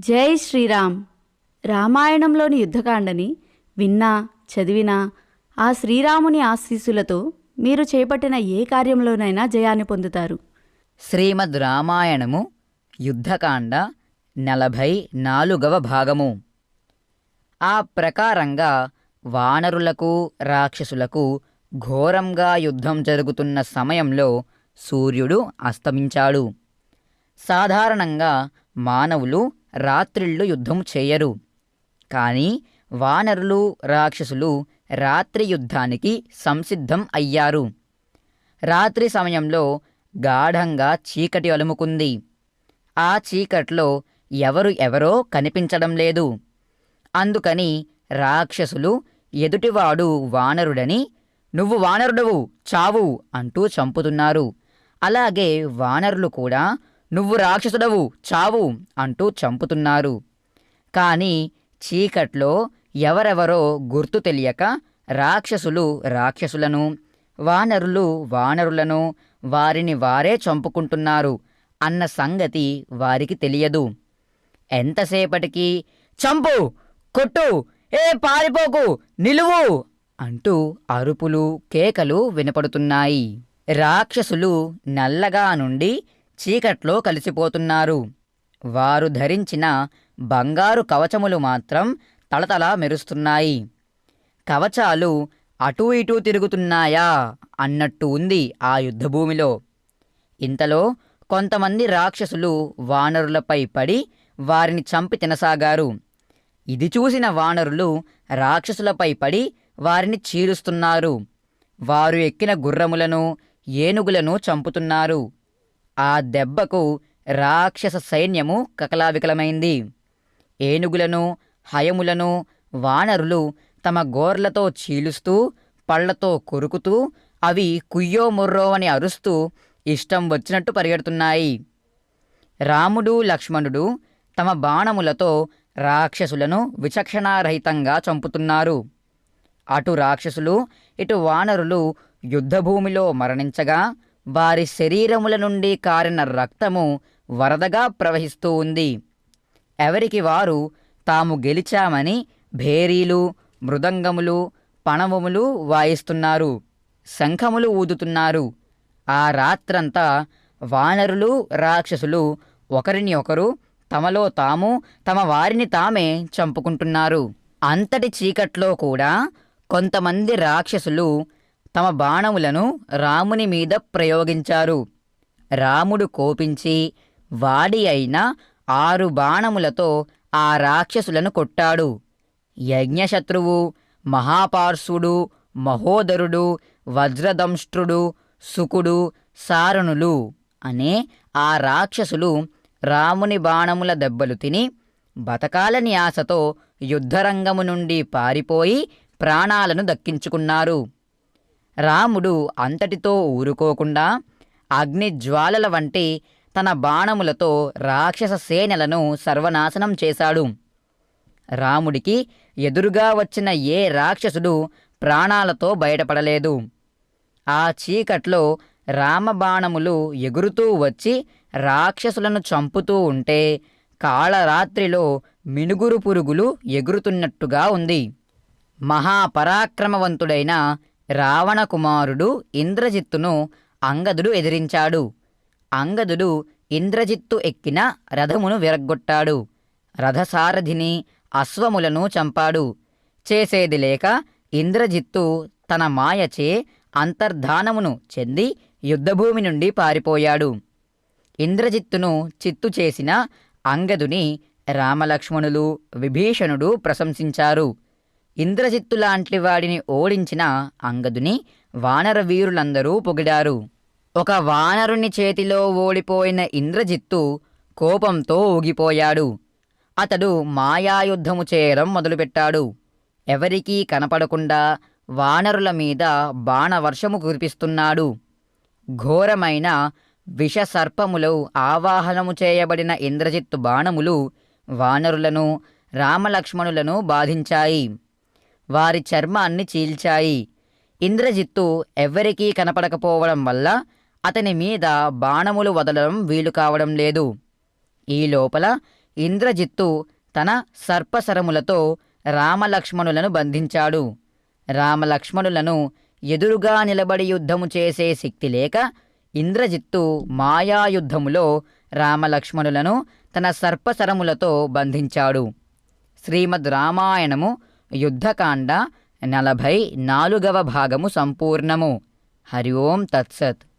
జై శ్రీరామ్. రామాయణంలోని యుద్ధకాండని విన్నా చదివినా ఆ శ్రీరాముని ఆశీస్సులతో మీరు చేపట్టిన ఏ కార్యంలోనైనా జయాన్ని పొందుతారు. శ్రీమద్ రామాయణము యుద్ధకాండ నలభై నాలుగవ భాగము. ఆ ప్రకారంగా వానరులకు రాక్షసులకు ఘోరంగా యుద్ధం జరుగుతున్న సమయంలో సూర్యుడు అస్తమించాడు. సాధారణంగా మానవులు రాత్రిళ్ళు యుద్ధం చేయరు. కానీ వానరులు రాక్షసులు రాత్రి యుద్ధానికి సంసిద్ధం అయ్యారు. రాత్రి సమయంలో గాఢంగా చీకటి అలుముకుంది. ఆ చీకట్లో ఎవరు ఎవరో కనిపించడం లేదు. అందుకని రాక్షసులు ఎదుటివాడు వానరుడని నువ్వు వానరుడవు చావు అంటూ చంపుతున్నారు. అలాగే వానరులు కూడా నువ్వు రాక్షసుడవు చావు అంటూ చంపుతున్నారు. కానీ చీకట్లో ఎవరెవరో గుర్తు తెలియక రాక్షసులు రాక్షసులను వానరులు వానరులను వారిని వారే చంపుకుంటున్నారు అన్న సంగతి వారికి తెలియదు. ఎంతసేపటికి చంపు కొట్టు ఏ పారిపోకు నిలువు అంటూ అరుపులు కేకలు వినపడుతున్నాయి. రాక్షసులు నల్లగా నుండి చీకట్లో కలిసిపోతున్నారు. వారు ధరించిన బంగారు కవచములు మాత్రం తళతళ మెరుస్తున్నాయి. కవచాలు అటూ ఇటూ తిరుగుతున్నాయా అన్నట్టు ఉంది ఆ యుద్ధభూమిలో. ఇంతలో కొంతమంది రాక్షసులు వానరులపై పడి వారిని చంపి తినసాగారు. ఇది చూసిన వానరులు రాక్షసులపై పడి వారిని చీలుస్తున్నారు వారు ఎక్కిన గుర్రములను ఏనుగులను చంపుతున్నారు. ఆ దెబ్బకు రాక్షస సైన్యము కకలావికలమైంది. ఏనుగులను హయములను వానరులు తమ గోర్లతో చీలుస్తూ పళ్ళతో కొరుకుతూ అవి కుయ్యో ముర్రో అని అరుస్తూ ఇష్టం వచ్చినట్టు పరిగెడుతున్నాయి. రాముడు లక్ష్మణుడు తమ బాణములతో రాక్షసులను విచక్షణారహితంగా చంపుతున్నారు. అటు రాక్షసులు ఇటు వానరులు యుద్ధభూమిలో మరణించగా వారి శరీరముల నుండి కారిన రక్తము వరదగా ప్రవహిస్తూ ఉంది. ఎవరికి వారు తాము గెలిచామని భేరీలు మృదంగములు పణవములు వాయిస్తున్నారు. శంఖములు ఊదుతున్నారు. ఆ రాత్రంతా వానరులు రాక్షసులు ఒకరిని ఒకరు తమలో తాము తమ వారిని తామే చంపుకుంటున్నారు. అంతటి చీకట్లో కూడా కొంతమంది రాక్షసులు తమ బాణములను రాముని మీద ప్రయోగించారు. రాముడు కోపించి వాడి అయిన ఆరు బాణములతో ఆ రాక్షసులను కొట్టాడు. యజ్ఞశత్రువు మహాపార్శుడు మహోదరుడు వజ్రదంష్ట్రుడు సుకుడు సారణులు అనే ఆ రాక్షసులు రాముని బాణముల దెబ్బలు తిని బతకాలని ఆశతో యుద్ధరంగము నుండి పారిపోయి ప్రాణాలను దక్కించుకున్నారు. రాముడు అంతటితో ఊరుకోకుండా అగ్నిజ్వాలల వంటి తన బాణములతో రాక్షస సేనలను సర్వనాశనం చేశాడు. రాముడికి ఎదురుగా వచ్చిన ఏ రాక్షసుడు ప్రాణాలతో బయటపడలేదు. ఆ చీకట్లో రామబాణములు ఎగురుతూ వచ్చి రాక్షసులను చంపుతూ ఉంటే కాళరాత్రిలో మినుగురు పురుగులు ఎగురుతున్నట్టుగా ఉంది. మహాపరాక్రమవంతుడైన రావణ కుమారుడు ఇంద్రజిత్తును అంగదుడు ఎదిరించాడు. అంగదుడు ఇంద్రజిత్తు ఎక్కిన రథమును విరగ్గొట్టాడు. రథసారథిని అశ్వములను చంపాడు. చేసేది లేక ఇంద్రజిత్తు తన మాయచే అంతర్ధానమును చెంది యుద్ధభూమి నుండి పారిపోయాడు. ఇంద్రజిత్తును చిత్తు చేసిన అంగదుని రామలక్ష్మణులు విభీషణుడు ప్రశంసించారు. ఇంద్రజిత్తు లాంటి వాడిని ఓడించిన అంగదుని వానర వీరులందరూ పొగిడారు. ఒక వానరుని చేతిలో ఓడిపోయిన ఇంద్రజిత్తు కోపంతో ఊగిపోయాడు. అతడు మాయాయుద్ధము చేయడం మొదలుపెట్టాడు. ఎవరికీ కనపడకుండా వానరుల మీద బాణవర్షము కురిపిస్తున్నాడు. ఘోరమైన విషసర్పములు ఆవాహనము చేయబడిన ఇంద్రజిత్తు బాణములు వానరులను రామలక్ష్మణులను బాధించాయి. వారి చర్మాన్ని చీల్చాయి. ఇంద్రజిత్తు ఎవ్వరికీ కనపడకపోవడం వల్ల అతని మీద బాణములు వదలడం వీలు కావడం లేదు. ఈ లోపల ఇంద్రజిత్తు తన సర్పసరములతో రామలక్ష్మణులను బంధించాడు. రామలక్ష్మణులను ఎదురుగా నిలబడి యుద్ధము చేసే శక్తి లేక ఇంద్రజిత్తు మాయాయుద్ధములో రామలక్ష్మణులను తన సర్పసరములతో బంధించాడు. శ్రీమద్ రామాయణము యుద్ధకాండ నలభై నాలుగవ భాగము సంపూర్ణము. హరి ఓం తత్సత్.